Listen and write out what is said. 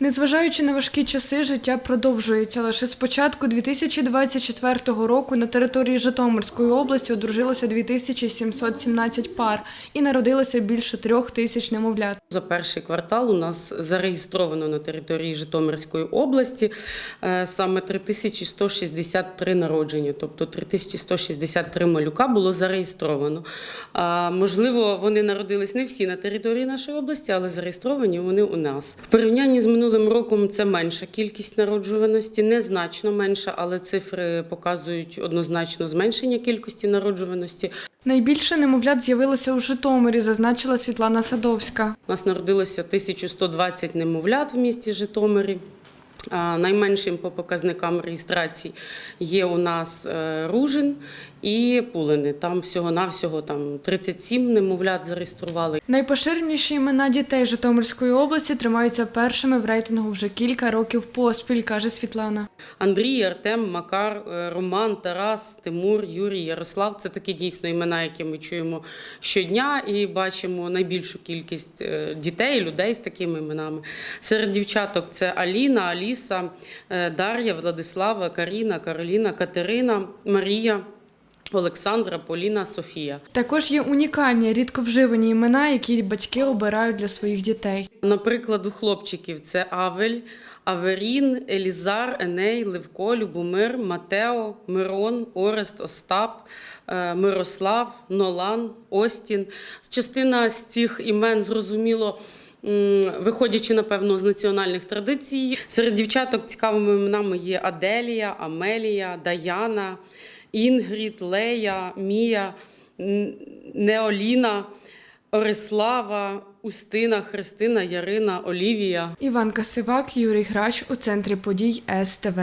Незважаючи на важкі часи, життя продовжується. Лише з початку 2024 року на території Житомирської області одружилося 2717 пар і народилося більше трьох тисяч немовлят. За перший квартал у нас зареєстровано на території Житомирської області е, саме 3163 народження, тобто 3163 малюка було зареєстровано. Можливо, вони народились не всі на території нашої області, але зареєстровані вони у нас. В порівнянні з минулим роком це менша кількість народжуваності, незначно менша, але цифри показують однозначно зменшення кількості народжуваності. Найбільше немовлят з'явилося у Житомирі, зазначила Світлана Садовська. У нас народилося 1120 немовлят в місті Житомирі. Найменшим по показникам реєстрації є у нас е, Ружин і Пулини. Там всього-навсього там 37 немовлят зареєстрували. Найпоширеніші імена дітей Житомирської області тримаються першими в рейтингу вже кілька років поспіль, каже Світлана. Андрій, Артем, Макар, е, Роман, Тарас, Тимур, Юрій, Ярослав це такі дійсно імена, які ми чуємо щодня і бачимо найбільшу кількість е, дітей, людей з такими іменами. Серед дівчаток це Аліна, Аліса, е, Дар'я, Владислава, Каріна, Кароліна, Катерина, Марія. Олександра, Поліна, Софія. Також є унікальні, рідко вживані імена, які батьки обирають для своїх дітей. Наприклад, у хлопчиків це Авель, Аверін, Елізар, Еней, Левко, Любомир, Матео, Мирон, Орест, Остап, е, Мирослав, Нолан, Остін. Частина з цих імен зрозуміло. Виходячи, напевно, з національних традицій, серед дівчаток цікавими іменами є Аделія, Амелія, Даяна, Інгрід, Лея, Мія, Неоліна, Орислава, Устина, Христина, Ярина, Олівія. Іван Касивак, Юрій Грач у центрі подій СТВ.